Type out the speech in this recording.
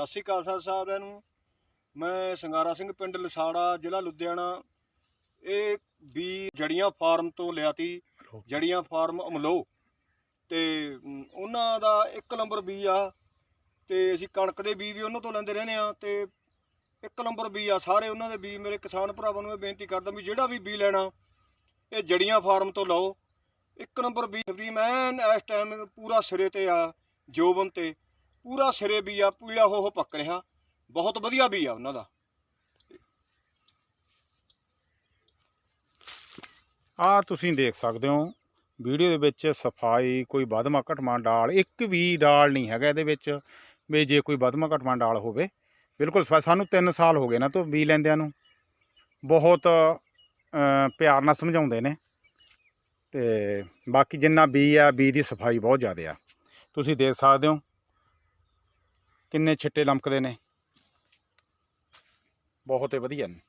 ਸਤਿ ਸ਼੍ਰੀ ਅਕਾਲ ਸਰ ਸਾਰਿਆਂ ਨੂੰ। ਮੈਂ ਸੰਗਾਰਾ ਸਿੰਘ ਪਿੰਡ ਲਸਾੜਾ, ਜ਼ਿਲ੍ਹਾ ਲੁਧਿਆਣਾ। ਇਹ ਬੀ ਜੜੀਆਂ ਫਾਰਮ ਤੋਂ ਲਿਆ ਤੀ ਜੜੀਆਂ ਫਾਰਮ ਅਮਲੋ। ਤੇ ਉਹਨਾਂ ਦਾ ਇੱਕ ਨੰਬਰ ਬੀ ਆ। ਤੇ ਅਸੀਂ ਕਣਕ ਦੇ ਬੀ ਵੀ ਉਹਨਾਂ ਤੋਂ ਲੈਂਦੇ ਰਹਿੰਦੇ ਆ ਤੇ ਇੱਕ ਨੰਬਰ ਬੀ ਆ। ਸਾਰੇ ਉਹਨਾਂ ਦੇ ਬੀ ਮੇਰੇ ਕਿਸਾਨ ਭਰਾਵਾਂ ਨੂੰ ਇਹ ਬੇਨਤੀ ਕਰਦਾ ਵੀ ਜਿਹੜਾ ਵੀ ਬੀ ਲੈਣਾ, ਇਹ ਜੜੀਆਂ ਫਾਰਮ ਤੋਂ ਲਓ। ਇੱਕ ਨੰਬਰ ਬੀ ਵੀ ਮੈਂ ਇਸ ਟਾਈਮ ਪੂਰਾ ਸਿਰੇ ਤੇ ਆ, ਜੋਬਨ ਤੇ। ਪੂਰਾ ਸਿਰੇ ਵੀ ਆ ਪੀਲਾ ਹੋ ਹੋ ਪੱਕ ਰਿਹਾ। ਬਹੁਤ ਵਧੀਆ ਵੀ ਆ ਉਹਨਾਂ ਦਾ। ਆ ਤੁਸੀਂ ਦੇਖ ਸਕਦੇ ਹੋ, ਵੀਡੀਓ ਦੇ ਵਿੱਚ ਸਫ਼ਾਈ, ਕੋਈ ਵਧਮਾ ਘਟਮਾ ਡਾਲ, ਇੱਕ ਵੀ ਡਾਲ ਨਹੀਂ ਹੈਗਾ ਇਹਦੇ ਵਿੱਚ, ਵੀ ਜੇ ਕੋਈ ਵਧਮਾ ਘਟਮਾ ਡਾਲ ਹੋਵੇ। ਬਿਲਕੁਲ ਸਫ਼ਾਈ ਸਾਨੂੰ 3 ਸਾਲ ਹੋ ਗਏ ਨਾ ਤੋਂ ਬੀ ਲੈਂਦਿਆਂ ਨੂੰ। ਬਹੁਤ ਪਿਆਰ ਨਾਲ ਸਮਝਾਉਂਦੇ ਨੇ। ਤੇ ਬਾਕੀ ਜਿੰਨਾ ਬੀ ਆ ਬੀ ਦੀ ਸਫ਼ਾਈ ਬਹੁਤ ਜ਼ਿਆਦਾ ਆ। ਤੁਸੀਂ ਦੇਖ ਸਕਦੇ ਹੋ ਕਿੰਨੇ ਛਿੱਟੇ ਲਮਕਦੇ ਨੇ? ਬਹੁਤ ਹੀ ਵਧੀਆ ਨੇ।